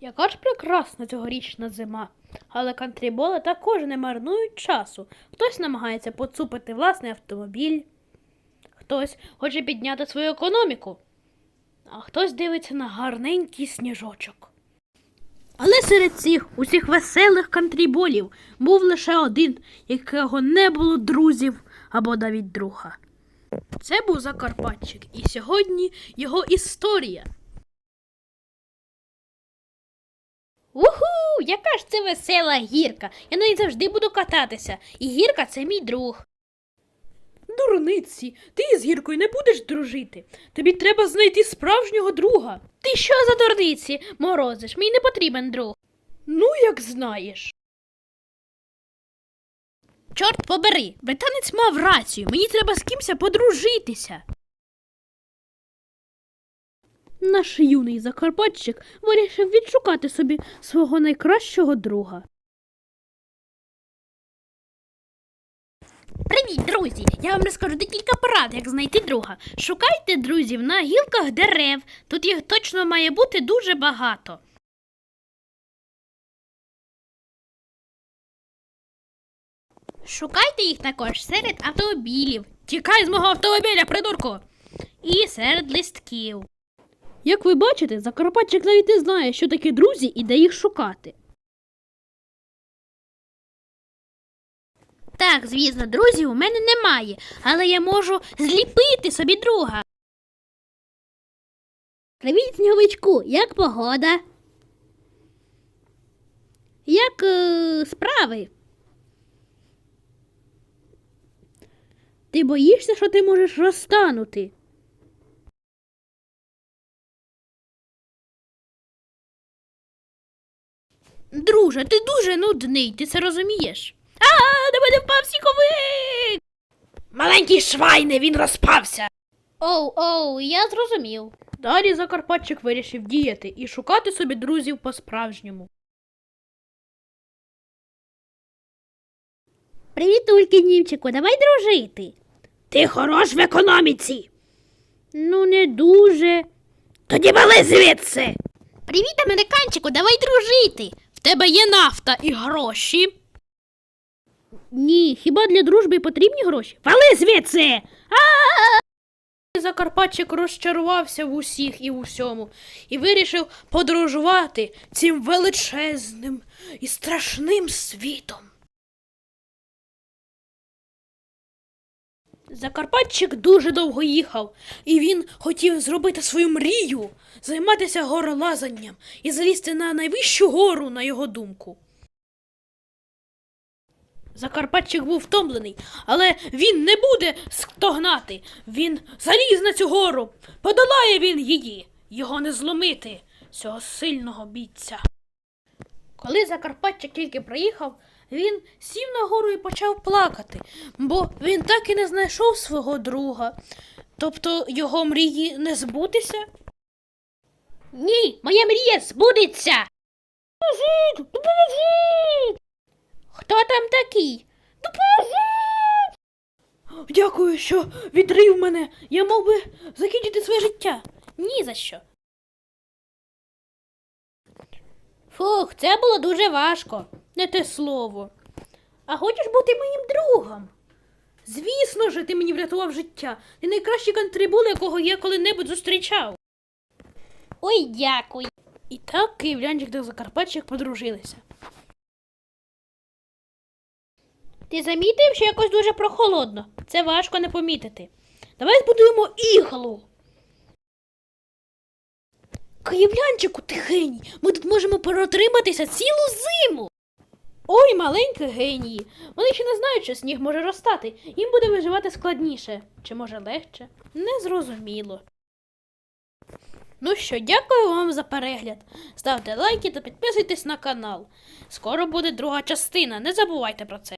Яка ж прекрасна цьогорічна зима. Але кантріболи також не марнують часу. Хтось намагається поцупити власний автомобіль, хтось хоче підняти свою економіку, а хтось дивиться на гарненький сніжочок. Але серед цих усіх веселих кантріболів був лише один, якого не було друзів або навіть друга. Це був Закарпатчик, і сьогодні його історія. Уху! Яка ж це весела гірка! Я на ній завжди буду кататися, і гірка це мій друг. Дурниці, ти з гіркою не будеш дружити. Тобі треба знайти справжнього друга. Ти що за дурниці? Морозиш, мені не потрібен друг. Ну, як знаєш. Чорт побери, британець мав рацію, мені треба з кимся подружитися. Наш юний закарпатчик вирішив відшукати собі свого найкращого друга. Привіт, друзі! Я вам розкажу декілька порад, як знайти друга. Шукайте друзів на гілках дерев. Тут їх точно має бути дуже багато. Шукайте їх також серед автомобілів. Тікай з мого автомобіля, придурку! І серед листків. Як ви бачите, Закарпатчик навіть не знає, що таке друзі і де їх шукати. Так, звісно, друзів у мене немає, але я можу зліпити собі друга. Привіт, сніговичку, як погода? Як е, справи? Ти боїшся, що ти можеш розтанути? Друже, ти дуже нудний, ти це розумієш? А, на мене впав сніговик! Маленький швайне, він розпався. Оу, оу, я зрозумів. Далі Закарпатчик вирішив діяти і шукати собі друзів по-справжньому. Привіт, Ульки, Німчику, давай дружити. Ти хорош в економіці. Ну, не дуже. Тоді вали звідси. Привіт, американчику, давай дружити. В тебе є нафта і гроші. Ні, хіба для дружби потрібні гроші? Вали звідси! Закарпатчик розчарувався в усіх і в усьому і вирішив подорожувати цим величезним і страшним світом. Закарпатчик дуже довго їхав, і він хотів зробити свою мрію, займатися горолазанням і залізти на найвищу гору, на його думку. Закарпатчик був втомлений, але він не буде стогнати. Він заліз на цю гору. Подолає він її. Його не зломити, цього сильного бійця. Коли Закарпатчик тільки приїхав, він сів на гору і почав плакати, бо він так і не знайшов свого друга. Тобто його мрії не збутися? Ні, моя мрія збудеться. Допоможіть! Допоможіть! Хто там такий? Допоможіть! Дякую, що відрив мене. Я мав би закінчити своє життя. Ні за що. Фух, це було дуже важко. Не те слово. А хочеш бути моїм другом? Звісно ж, ти мені врятував життя. Ти найкращий контрибул, якого я коли-небудь зустрічав. Ой, дякую. І так київлянчик та Закарпатчик подружилися. Ти замітив, що якось дуже прохолодно. Це важко не помітити. Давай збудуємо іглу. Київлянчику, ти геній. Ми тут можемо протриматися цілу зиму. Ой, маленькі генії. Вони ще не знають, що сніг може розтати. Їм буде виживати складніше. Чи може легше? Незрозуміло. Ну що, дякую вам за перегляд. Ставте лайки та підписуйтесь на канал. Скоро буде друга частина, не забувайте про це.